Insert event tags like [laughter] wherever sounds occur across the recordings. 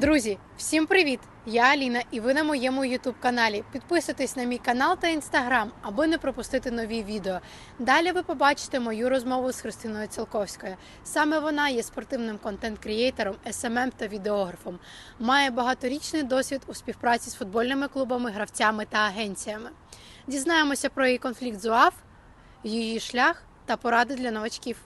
Друзі, всім привіт! Я Аліна, і ви на моєму youtube каналі. Підписуйтесь на мій канал та інстаграм, аби не пропустити нові відео. Далі ви побачите мою розмову з Христиною Цілковською. Саме вона є спортивним контент-крієйтором, SMM та відеографом. Має багаторічний досвід у співпраці з футбольними клубами, гравцями та агенціями. Дізнаємося про її конфлікт з УАФ, її шлях та поради для новачків.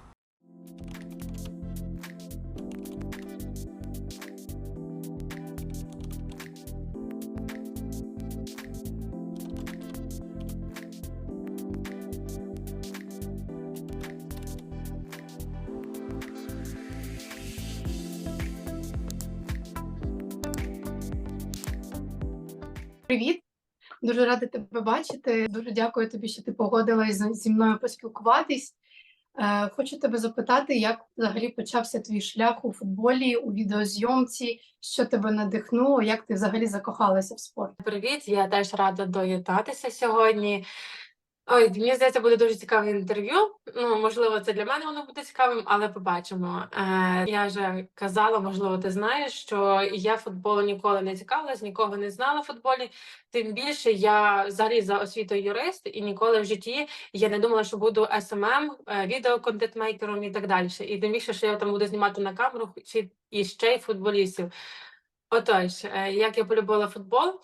Привіт! Дуже рада тебе бачити. Дуже дякую тобі, що ти погодилась зі мною поспілкуватись. Е, Хочу тебе запитати, як взагалі почався твій шлях у футболі, у відеозйомці, що тебе надихнуло, як ти взагалі закохалася в спорт? Привіт, я теж рада доєднатися сьогодні. Ой, мені здається, буде дуже цікаве інтерв'ю. Ну, можливо, це для мене воно буде цікавим, але побачимо. Е, я вже казала, можливо, ти знаєш, що я футболом ніколи не цікавилась, нікого не знала в футболі. Тим більше я взагалі за освітою юрист, і ніколи в житті я не думала, що буду SMM, е, відеоконтентмейкером і так далі. І тим більше, що я там буду знімати на камеру чи і ще й футболістів. Отож, е, як я полюбила футбол.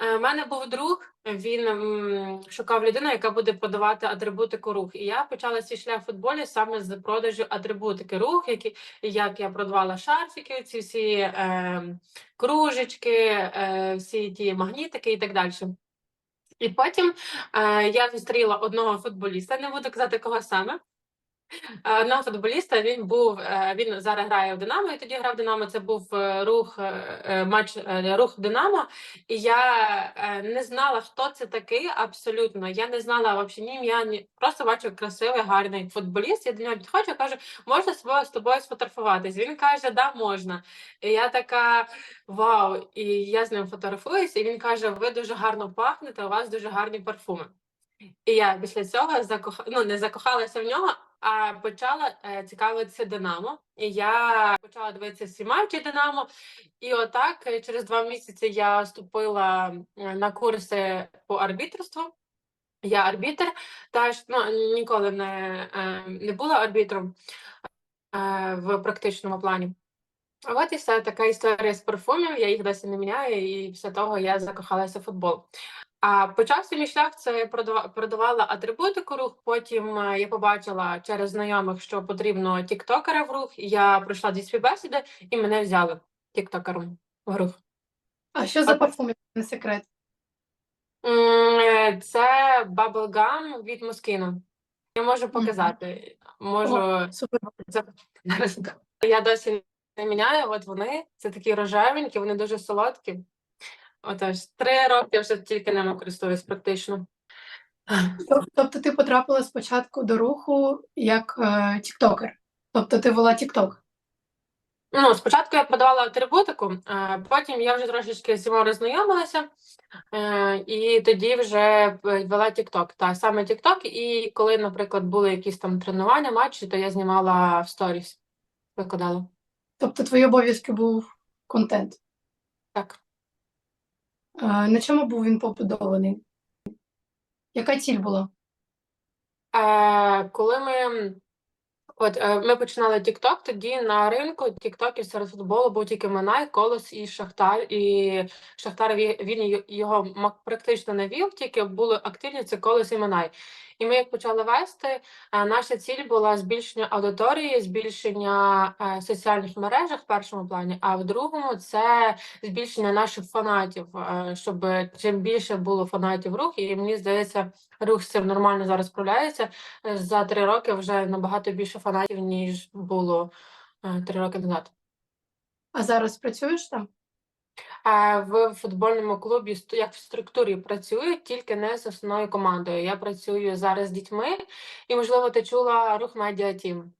У мене був друг, він шукав людину, яка буде продавати атрибутику рух. І я почала свій шлях в футболі саме з продажу атрибутики рух, які як я продавала шарфики, ці всі е, кружечки, е, всі ті магнітики і так далі. І потім е, я зустріла одного футболіста, не буду казати кого саме. Е, Одного футболіста він був е, він зараз грає в Динамо, і тоді грав Динамо. Це був е, рух матч рух Динамо. І я не знала, хто це такий абсолютно. Я не знала взагалі ні ім'я, ні просто бачу красивий, гарний футболіст. Я до нього підходжу, кажу, можна з тобою сфотографуватись? Він каже, да, можна. І я така вау. І я з ним фотографуюся, і він каже: Ви дуже гарно пахнете, у вас дуже гарні парфуми. І я після цього закох... ну, не закохалася в нього, почала е, цікавитися Динамо. І я почала дивитися всі матчі Динамо. І отак е, через два місяці я вступила е, на курси по арбітрству. Я арбітр, теж ну, ніколи не, не була арбітром в практичному плані. От і все така історія з парфумів. Я їх досі не міняю, і після того я закохалася в футбол. А почався мій шлях. Це я продавала атрибутику рух. Потім я побачила через знайомих, що потрібно тіктокера в рух. Я пройшла дві співбесіди і мене взяли тіктокером в рух. А що за парфум, не секрет? Е, Це Bubblegum від Москіну. Я можу показати. Можу О, супер. [laughs] Я досі міняю. От вони це такі рожевенькі, вони дуже солодкі. Отож, три роки я вже тільки ними користуюсь практично. Тобто ти потрапила спочатку до руху як е, тіктокер. Тобто ти вела тікток. Ну, спочатку я продавала атрибутику, а потім я вже трошечки з цим роззнайомилася, е, і тоді вже е, вела TikTok. Та саме TikTok, і коли, наприклад, були якісь там тренування, матчі, то я знімала в сторіс, викладала. Тобто твої обов'язки був контент. Так. Е, На чому був він побудований? Яка ціль була? Е, коли ми, от, е, ми починали TikTok, тоді на ринку TikTokів серед футболу був тільки Минай, Колос і Шахтар. І Шахтар він його практично не вів, тільки були активні це Колос і Минай. І ми як почали вести, е, наша ціль була збільшення аудиторії, збільшення е, соціальних мережах в першому плані, а в другому це збільшення наших фанатів, е, щоб чим більше було фанатів рух, і мені здається, рух з цим нормально зараз справляється. За три роки вже набагато більше фанатів, ніж було три роки назад. А зараз працюєш там? В футбольному клубі як в структурі працюю, тільки не з основною командою. Я працюю зараз з дітьми, і можливо, ти чула рух Медіа Тім.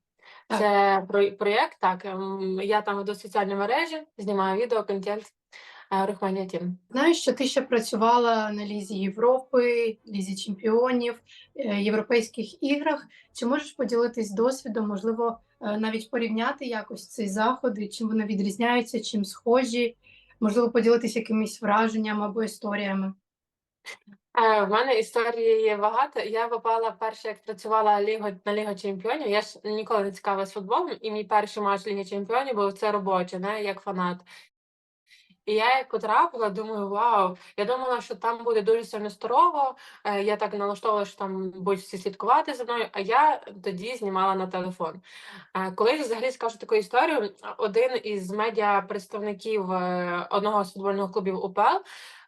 Це про- проєкт. Так ем, я там веду соціальні мережі, знімаю відео, контент. е, Тім. Знаю, що ти ще працювала на Лізі Європи, Лізі Чемпіонів, е, Європейських іграх. Чи можеш поділитись досвідом, можливо, е, навіть порівняти якось ці заходи, чим вони відрізняються, чим схожі, Можливо, поділитися якимись враженнями або історіями. Е, в мене історії є багато. Я попала перше, як працювала ліго на Лігу Чемпіонів. Я ж ніколи не цікавилась футболом, і мій перший матч Ліги Чемпіонів був це робоче, не як фанат. І я як потрапила, думаю, вау. Я думала, що там буде дуже сильно строго. Е, Я так налаштовувала, що там будуть всі слідкувати за мною, а я тоді знімала на телефон. Колись Коли ж взагалі скажу таку історію, один із медіа представників е, одного з футбольних клубів УПЛ.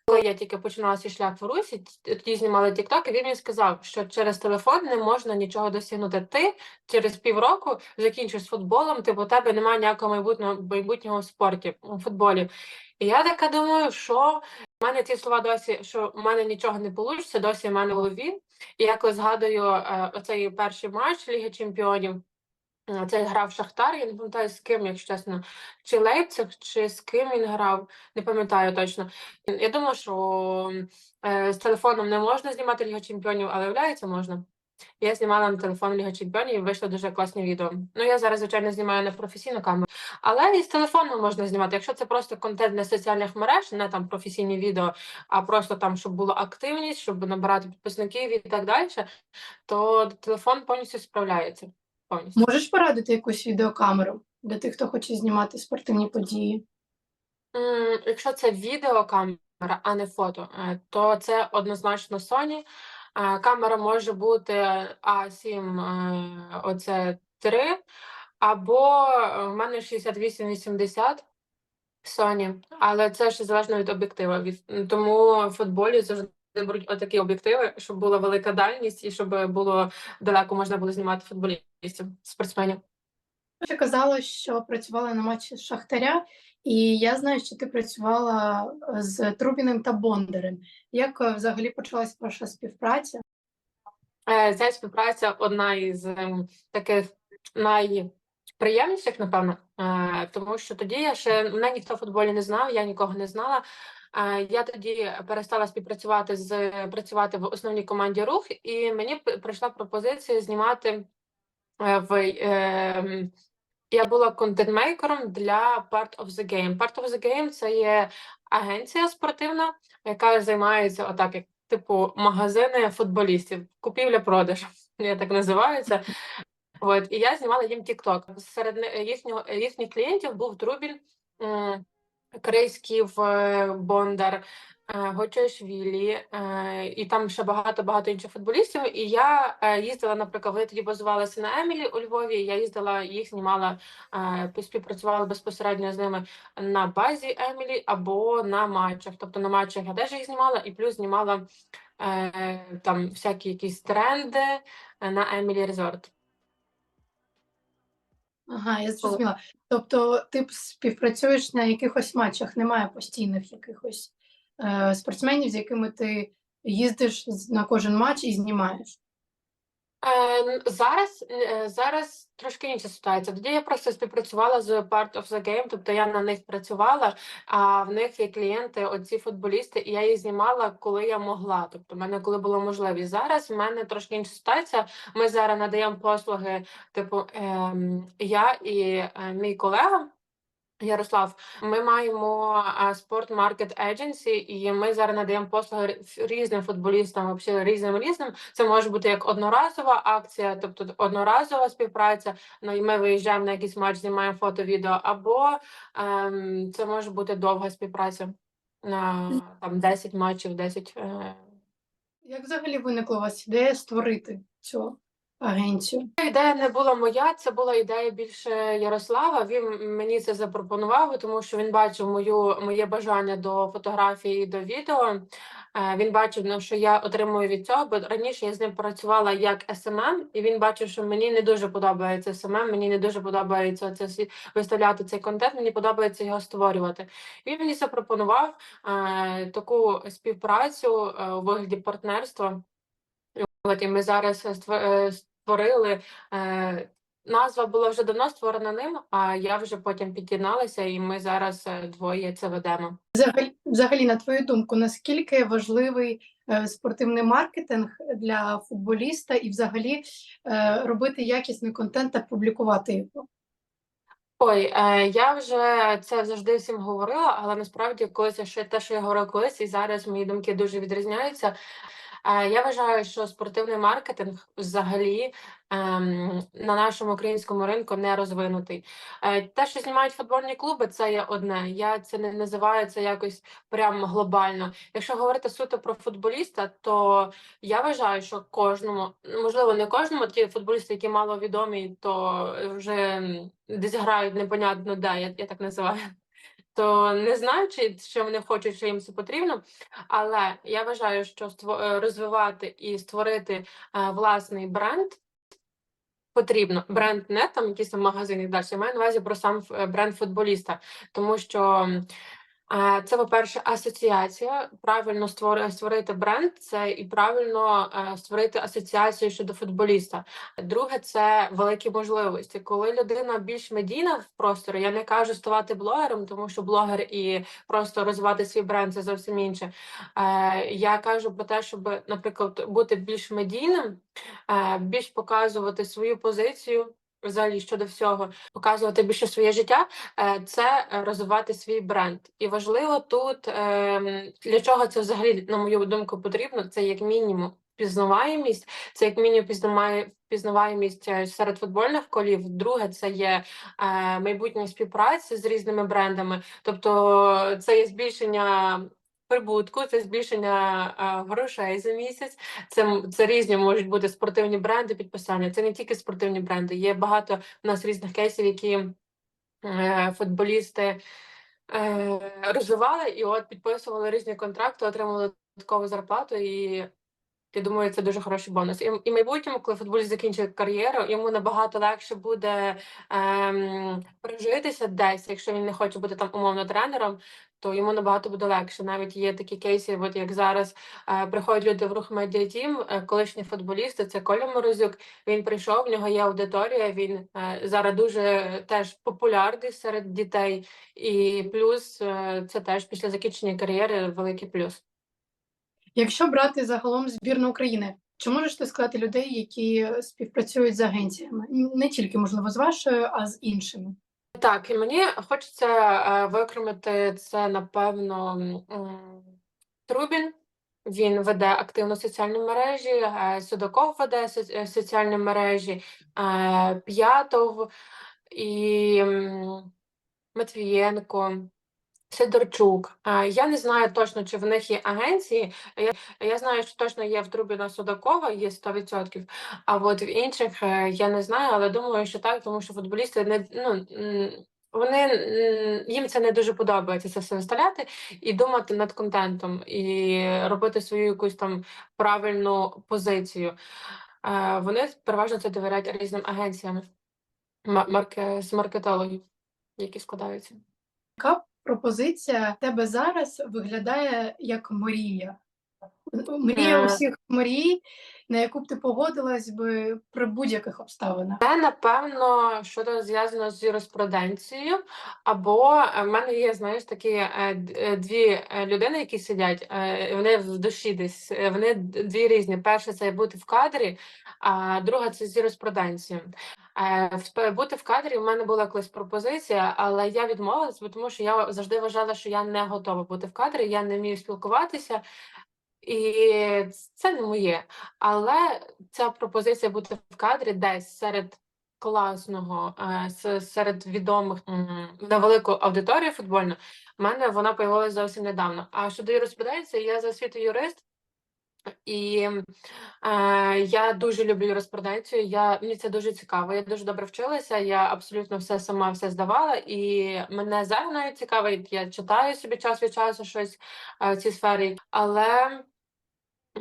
Коли я тільки починала свій шлях в Русі, тоді знімали TikTok, і він мені сказав, що через телефон не можна нічого досягнути. Ти через півроку закінчиш футболом, типу, у тебе немає ніякого майбутнього майбутнього в спорті, у футболі. І я така думаю, що в мене ці слова досі, що в мене нічого не вийде, досі в мене в голові. І я коли згадую е, оцей перший матч Ліги Чемпіонів. Це грав Шахтар, я не пам'ятаю з ким, якщо чесно, чи Лейпциг, чи з ким він грав, не пам'ятаю точно. Я думала, що е, з телефоном не можна знімати Лігу Чемпіонів, але виявляється, можна. Я знімала на телефон Ліга Чемпіонів і вийшло дуже класні відео. Ну, я зараз, звичайно, знімаю на професійну камеру, але і з телефону можна знімати. Якщо це просто контент для соціальних мереж, не там професійні відео, а просто там, щоб була активність, щоб набирати підписників і так далі, то телефон повністю справляється. Повністю. Можеш порадити якусь відеокамеру для тих, хто хоче знімати спортивні події? М, Якщо це відеокамера, а не фото, е, то це однозначно Sony. Е, Камера може бути A7, е, оце 3, або е, в мене 68-80 Sony, але це ще залежно від об'єктива. Від, тому в футболі завжди беруть отакі об'єктиви, щоб була велика дальність і щоб було далеко можна було знімати футболістів, спортсменів. Ти казала, що працювала на матчі Шахтаря, і я знаю, що ти працювала з Трубіним та Бондарем. Як е, взагалі почалась ваша співпраця? Е, Ця співпраця одна із ем, таких найприємніших, напевно, е, тому що тоді я ще мене ніхто в футболі не знав, я нікого не знала. Е, Я тоді перестала співпрацювати з працювати в основній команді рух, і мені прийшла пропозиція знімати е, в. ем, Я була контент-мейкером для Part of the Game. Part of the Game це є агенція спортивна, яка займається отак, як типу магазини футболістів, купівля-продаж, я так називаються. От, і я знімала їм TikTok. Серед їхнього їхніх клієнтів був Трубін, м, Крейськів, е, Бондар, е, Гочешвілі, е, і там ще багато багато інших футболістів. І я їздила, наприклад, вони тоді базувалися на Емілі у Львові. Я їздила, їх знімала, співпрацювала безпосередньо з ними на базі Емілі або на матчах. Тобто на матчах я теж їх знімала, і плюс знімала там всякі якісь тренди на Емілі Резорт. Ага, я зрозуміла. Тобто ти співпрацюєш на якихось матчах, немає постійних якихось е, спортсменів, з якими ти їздиш на кожен матч і знімаєш. Е, зараз, е, зараз трошки інша ситуація. Тоді я просто співпрацювала з Part of the Game, тобто я на них працювала, а в них є клієнти, оці футболісти, і я їх знімала, коли я могла. Тобто, в мене коли було можливість. Зараз в мене трошки інша ситуація. Ми зараз надаємо послуги, типу, ем, я і е, мій колега. Ярослав, ми маємо спорт маркет Agency, і ми зараз надаємо послуги різним футболістам, взагалі різним різним. Це може бути як одноразова акція, тобто одноразова співпраця. Ну і ми виїжджаємо на якийсь матч, знімаємо фото, відео, або ем, це може бути довга співпраця на там 10 матчів, 10 е, Як взагалі виникла у вас ідея створити цю агенцію? Ідея не була моя, це була ідея більше Ярослава. Він мені це запропонував, тому що він бачив мою моє бажання до фотографії і до відео. Е, Він бачив, ну, що я отримую від цього, бо раніше я з ним працювала як СММ, і він бачив, що мені не дуже подобається СММ, мені не дуже подобається це виставляти цей контент. Мені подобається його створювати. Він мені запропонував е, таку співпрацю е, у вигляді партнерства. От і ми зараз е, е, створили. Е, назва була вже давно створена ним, а я вже потім під'єдналася, і ми зараз двоє це ведемо. Взагалі, взагалі, на твою думку, наскільки важливий спортивний маркетинг для футболіста і взагалі робити якісний контент та публікувати його? Ой, я вже це завжди всім говорила, але насправді колись ще те, що я говорила колись, і зараз мої думки дуже відрізняються. Е, я вважаю, що спортивний маркетинг взагалі ем, на нашому українському ринку не розвинутий. Е, те, що знімають футбольні клуби, це є одне. Я це не називаю це якось прямо глобально. Якщо говорити суто про футболіста, то я вважаю, що кожному, можливо, не кожному, ті футболісти, які мало відомі, то вже десь грають непонятно де, я, я так називаю. То не знаю, чи що вони хочуть, що їм це потрібно, але я вважаю, що е, розвивати і створити е, власний бренд потрібно. Бренд не там якісь там магазини далі. Я маю на увазі про сам е, бренд футболіста, тому що це, по-перше, асоціація. Правильно створи- створити бренд, це і правильно е, створити асоціацію щодо футболіста. Друге, це великі можливості. Коли людина більш медійна в просторі, я не кажу ставати блогером, тому що блогер і просто розвивати свій бренд це зовсім інше. Е, Я кажу про те, щоб, наприклад, бути більш медійним, е, більш показувати свою позицію. Взагалі щодо всього, показувати більше своє життя, е, це е, розвивати свій бренд. І важливо тут ем, для чого це взагалі, на мою думку, потрібно. Це як мінімум пізнаваємість, це як мінімум пізнаває пізнаваємість е, серед футбольних колів. Друге, це є майбутня співпраця з різними брендами, тобто це є збільшення. Прибутку, це збільшення е, грошей за місяць. Це це різні можуть бути спортивні бренди підписання. Це не тільки спортивні бренди. Є багато в нас різних кейсів, які е, футболісти е, розвивали і от підписували різні контракти, отримували додаткову зарплату і. Я думаю, це дуже хороший бонус. І, і майбутньому, коли футболіст закінчує кар'єру, йому набагато легше буде ем, прижитися десь, якщо він не хоче бути там умовно тренером, то йому набагато буде легше. Навіть є такі кейси, от як зараз е, приходять люди в рух медіатім, колишні футболісти, це Коля Морозюк. Він прийшов, в нього є аудиторія. Він е, зараз дуже теж популярний серед дітей, і плюс е, це теж після закінчення кар'єри великий плюс. Якщо брати загалом збірну України, чи можеш ти сказати людей, які співпрацюють з агенціями? Не тільки, можливо, з вашою, а з іншими. Так, і мені хочеться викремити це, напевно, Трубін. Він веде активно соціальні мережі, е, Судаков веде е, соціальні мережі, е, П'ятов і Матвієнко. Сидорчук. Е, Я не знаю точно, чи в них є агенції. Я, я знаю, що точно є в Трубіна Судакова, є 100%. А от в інших е, я не знаю, але думаю, що так, тому що футболісти не ну. Вони їм це не дуже подобається це все виставляти і думати над контентом, і робити свою якусь там правильну позицію. Е, Вони переважно це довіряють різним агенціям марке- з маркетологів, які складаються. Яка пропозиція тебе зараз виглядає як мрія? Мрія Е. усіх мрій, на яку б ти погодилась би при будь-яких обставинах. Це, напевно, щось зв'язано з юриспруденцією, або е, в мене є, знаєш, такі е, е, дві е, людини, які сидять, е, вони в душі десь, е, вони дві різні. Перше це бути в кадрі, а друга це з юриспруденцією. Е, Бути в кадрі в мене була колись пропозиція, але я відмовилась, тому що я завжди вважала, що я не готова бути в кадрі, я не вмію спілкуватися. І це не моє. Але ця пропозиція бути в кадрі десь серед класного, е, серед відомих на велику аудиторію футбольну, в мене вона появилася зовсім недавно. А щодо юриспруденції, я за освітою юрист. І е, я дуже люблю юриспруденцію. Я мені це дуже цікаво. Я дуже добре вчилася. Я абсолютно все сама все здавала, і мене зараз навіть цікавить. Я читаю собі час від часу щось е, в цій сфері, але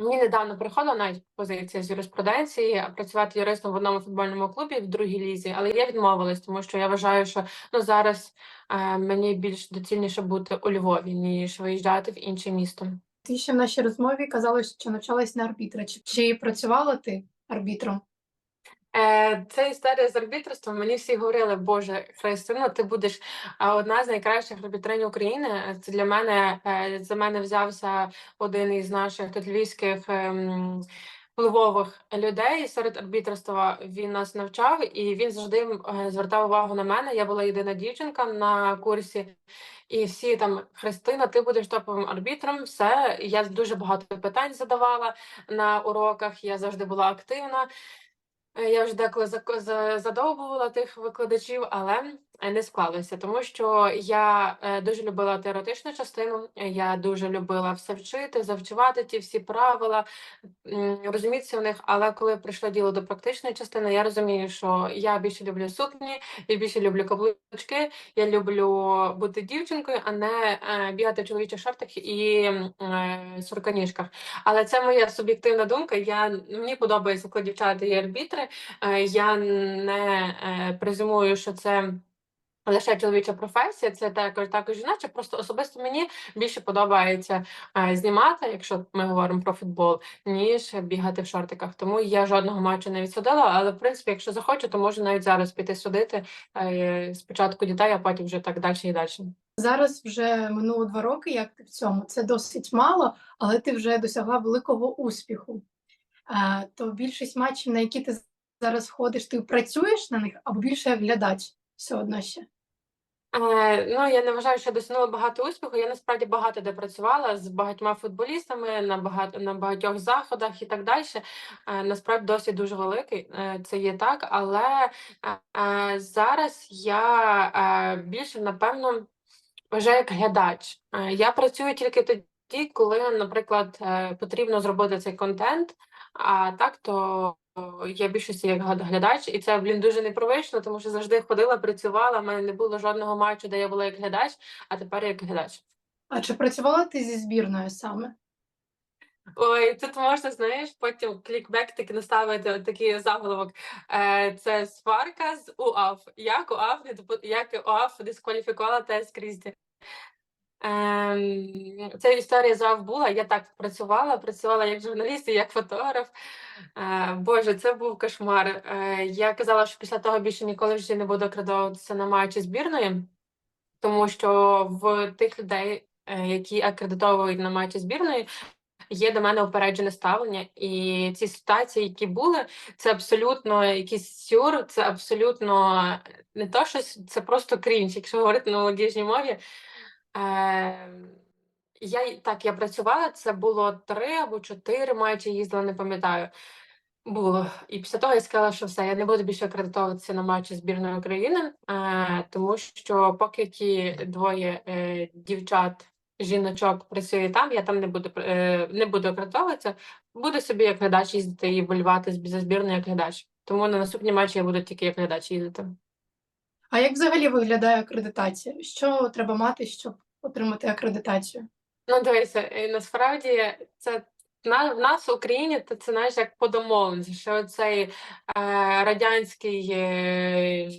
Мені недавно приходила навіть позиція з юриспруденції працювати юристом в одному футбольному клубі в другій лізі, але я відмовилась, тому що я вважаю, що ну зараз е, мені більш доцільніше бути у Львові, ніж виїжджати в інше місто. Ти ще в нашій розмові казала, що навчалась на арбітра. Чи, чи працювала ти арбітром? Е, Ця історія з арбітрством. Мені всі говорили, Боже, Христина, ти будеш одна з найкращих арбітринь України. Це для мене е, за мене взявся один із наших тут львівських ем, впливових людей серед арбітрства. Він нас навчав, і він завжди е, звертав увагу на мене. Я була єдина дівчинка на курсі, і всі там Христина, ти будеш топовим арбітром. Все, я дуже багато питань задавала на уроках. Я завжди була активна. Е, Я вже деколи задовбувала тих викладачів, але не склалося, тому що я е, дуже любила теоретичну частину. е, Я дуже любила все вчити, завчувати ті всі правила, розумітися в них. Але коли прийшло діло до практичної частини, я розумію, що я більше люблю сукні, я більше люблю каблучки, я люблю бути дівчинкою, а не е, бігати в чоловічих шортах і е. Але це моя суб'єктивна думка. Я мені подобається, коли дівчата є арбітри. Е, Я не е, презюмую, що це. Лише чоловіча професія, це також також жіноча. Просто особисто мені більше подобається е, знімати, якщо ми говоримо про футбол, ніж бігати в шортиках. Тому я жодного матчу не відсудила. Але в принципі, якщо захочу, то можу навіть зараз піти судити е, спочатку дітей, а потім вже так далі і далі. Зараз вже минуло два роки, як ти в цьому. Це досить мало, але ти вже досягла великого успіху. Е, то більшість матчів, на які ти зараз ходиш, ти працюєш на них або більше глядач все одно ще. Е, ну, я не вважаю, що я досягнула багато успіху. Я насправді багато де працювала з багатьма футболістами на багато на багатьох заходах і так далі. Е, насправді досить дуже великий. Е, це є так, але зараз я більше напевно вже як глядач. Е, Я працюю тільки тоді, коли, наприклад, потрібно зробити цей контент. А так то я більшості як гля- глядач, і це блін дуже непривично, тому що завжди ходила, працювала. в мене не було жодного матчу, де я була як глядач, а тепер як глядач. А чи працювала ти зі збірною саме? Ой, тут можна, знаєш, потім клікбек наставити такий заголовок. Е, це сварка з УАФ. Як УАФ не як УАФ дискваліфікувала Тес Крісті. Ем, ця історія з була. Я так працювала, працювала як журналіст і як фотограф. Е, Боже, це був кошмар. Е, я казала, що після того більше ніколи в житті не буду акредитовуватися на матчі збірної, тому що в тих людей, е, які акредитовують на матчі збірної, є до мене упереджене ставлення, і ці ситуації, які були, це абсолютно якийсь сюр, це абсолютно не то щось, це просто крінж, якщо говорити на молодіжній мові. Е, я й- так, я працювала, це було три або чотири матчі, їздила, не пам'ятаю. Було. І після того я сказала, що все, я не буду більше акредитовуватися на матчі збірної України, е, тому що поки ті двоє е, дівчат, жіночок працює там, я там не буду е, не буду акредитовуватися, буду собі як глядач їздити і болювати з- за збірну як глядач. Тому на наступні матчі я буду тільки як глядач їздити. А як взагалі виглядає акредитація? Що треба мати, щоб отримати акредитацію? Ну, дивися, е, насправді це на, в нас в Україні то це знаєш як по домовленості, що цей е, радянський е,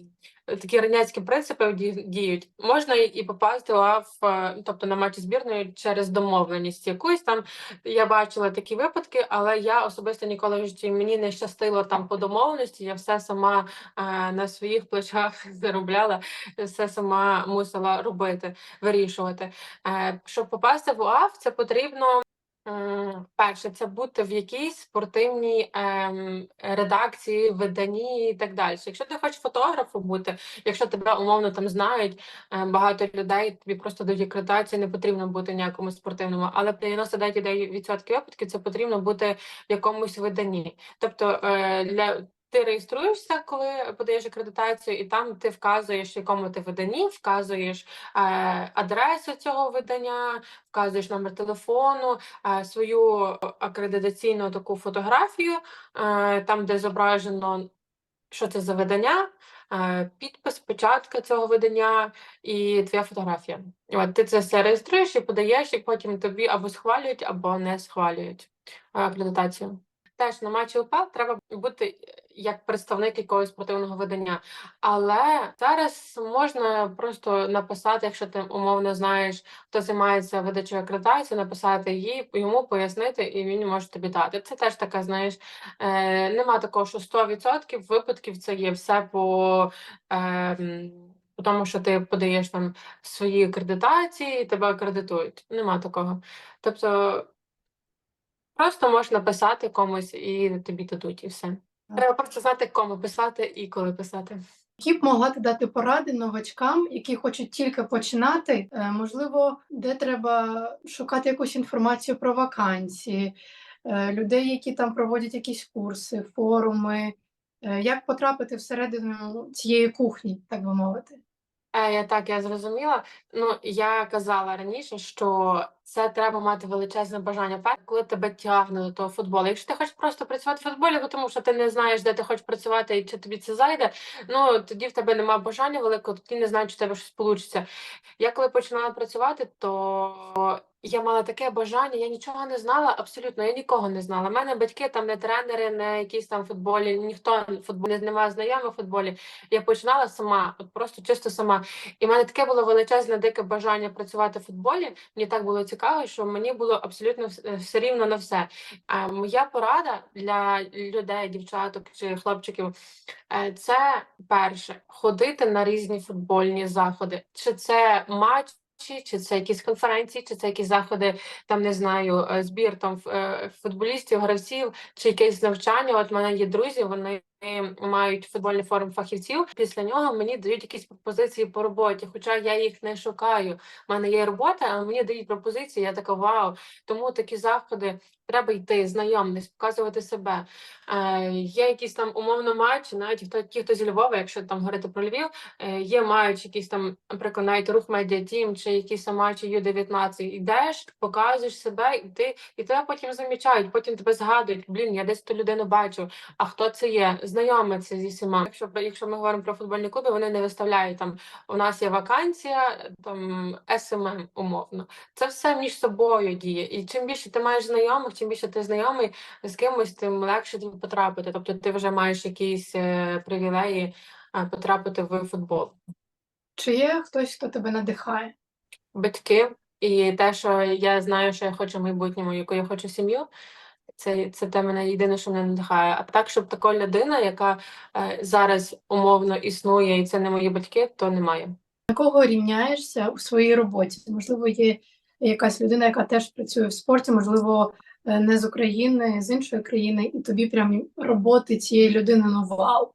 такі радянські принципи ді- діють. Можна і, попасти в е, тобто на матчі збірної через домовленість якусь там. Я бачила такі випадки, але я особисто ніколи в житті мені не щастило там по домовленості. Я все сама е, на своїх плечах [laughs] заробляла, все сама мусила робити, вирішувати. Е, Щоб попасти в УАФ, це потрібно. Перше, це бути в якійсь спортивній ем, редакції, виданні і так далі. Якщо ти хочеш фотографом бути, якщо тебе умовно там знають ем, багато людей, тобі просто дають акредитацію, не потрібно бути ніякому спортивному, але при 99% випадків це потрібно бути в якомусь виданні. Тобто е, для ти реєструєшся, коли подаєш акредитацію, і там ти вказуєш, якому ти виданні, вказуєш е, адресу цього видання, вказуєш номер телефону, е, свою акредитаційну таку фотографію, е, там, де зображено, що це за видання, е, підпис, початка цього видання і твоя фотографія. От ти це все реєструєш і подаєш, і потім тобі або схвалюють, або не схвалюють е, акредитацію. Теж на матчі УПЛ треба бути як представник якогось спортивного видання. Але зараз можна просто написати, якщо ти умовно знаєш, хто займається видачею акредитації, написати їй, йому пояснити, і він може тобі дати. Це теж така, знаєш, е, нема такого, що 100% випадків це є все по. Е, тому, що ти подаєш там свої акредитації, і тебе акредитують. Нема такого. Тобто Просто можеш написати комусь і тобі дадуть, і все. Треба просто знати, кому писати і коли писати. Які б могла ти дати поради новачкам, які хочуть тільки починати? Е, Можливо, де треба шукати якусь інформацію про вакансії, е, людей, які там проводять якісь курси, форуми. Е, Як потрапити всередину цієї кухні, так би мовити? Я так, я зрозуміла. Ну, я казала раніше, що це треба мати величезне бажання. Перше, коли тебе тягне до того футболу. Якщо ти хочеш просто працювати в футболі, бо тому що ти не знаєш, де ти хочеш працювати і чи тобі це зайде, ну тоді в тебе немає бажання великого, тоді не знаєш, чи в тебе щось вийде. Я коли починала працювати, то я мала таке бажання, я нічого не знала, абсолютно, я нікого не знала. У мене батьки там не тренери, не якісь там футболі, ніхто в футболі немає знайомих в футболі. Я починала сама, от просто чисто сама. І в мене таке було величезне дике бажання працювати в футболі. Мені так було цікаво, що мені було абсолютно все рівно на все. А моя порада для людей, дівчаток чи хлопчиків е, це перше ходити на різні футбольні заходи. Чи це матчі, чи це якісь конференції, чи це якісь заходи, там не знаю, е, збір там е, футболістів, гравців, чи якесь навчання. От в мене є друзі, вони мають футбольний форум фахівців. Після нього мені дають якісь пропозиції по роботі, хоча я їх не шукаю. У мене є робота, а мені дають пропозиції. Я така вау. Тому такі заходи треба йти, знайомитись, показувати себе. Е, є якісь там умовно матчі, навіть хто ті, хто зі Львова, якщо там говорити про Львів, е, є мають якісь там, наприклад, навіть рух медіа тім чи якісь матчі Ю-19. Йдеш, показуєш себе, і ти і тебе потім замічають, потім тебе згадують. Блін, я десь ту людину бачу. А хто це є? Знайомиться зі всіма. Якщо якщо ми говоримо про футбольні клуби, вони не виставляють там. У нас є вакансія, там СММ умовно. Це все між собою діє. І чим більше ти маєш знайомих, чим більше ти знайомий з кимось, тим легше тобі потрапити. Тобто ти вже маєш якісь е, привілеї е, потрапити в футбол. Чи є хтось, хто тебе надихає? Батьки і те, що я знаю, що я хочу в майбутньому, яку я хочу сім'ю. Це, це те мене єдине, що мене надихає. А так, щоб така людина, яка е, зараз умовно існує, і це не мої батьки, то немає. На кого рівняєшся у своїй роботі? Можливо, є якась людина, яка теж працює в спорті, можливо, е, не з України, з іншої країни, і тобі прям роботи цієї людини ну вау.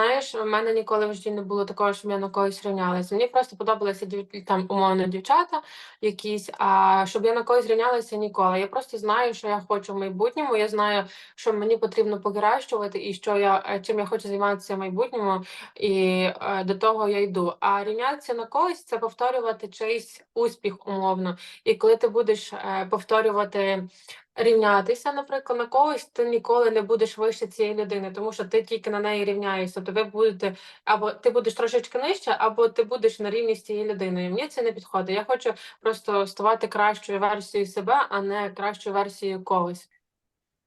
Знаєш, у мене ніколи в житті не було такого, щоб я на когось рівнялася. Мені просто подобалися дів... там умовно дівчата якісь, а щоб я на когось рівнялася ніколи. Я просто знаю, що я хочу в майбутньому. Я знаю, що мені потрібно покращувати і що я е, чим я хочу займатися в майбутньому, і е, до того я йду. А рівнятися на когось це повторювати чийсь успіх умовно. І коли ти будеш е, повторювати. Рівнятися, наприклад, на когось ти ніколи не будеш вище цієї людини, тому що ти тільки на неї рівняєшся. То ви будете або ти будеш трошечки нижче, або ти будеш на рівні з цією людиною. Мені це не підходить. Я хочу просто ставати кращою версією себе, а не кращою версією когось.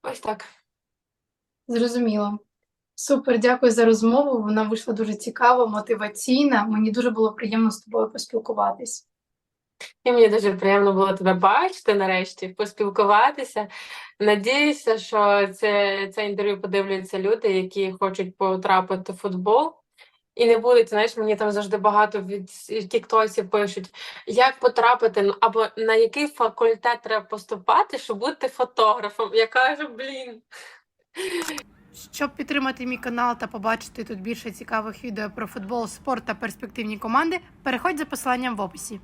Ось так. Зрозуміло. Супер, дякую за розмову. Вона вийшла дуже цікава, мотиваційна. Мені дуже було приємно з тобою поспілкуватись. І мені дуже приємно було тебе бачити нарешті, поспілкуватися. Надіюся, що це, це інтерв'ю подивляться люди, які хочуть потрапити в футбол. І не будуть, знаєш, мені там завжди багато від в тіктоці пишуть, як потрапити, або на який факультет треба поступати, щоб бути фотографом. Я кажу, блін. Щоб підтримати мій канал та побачити тут більше цікавих відео про футбол, спорт та перспективні команди, переходь за посиланням в описі.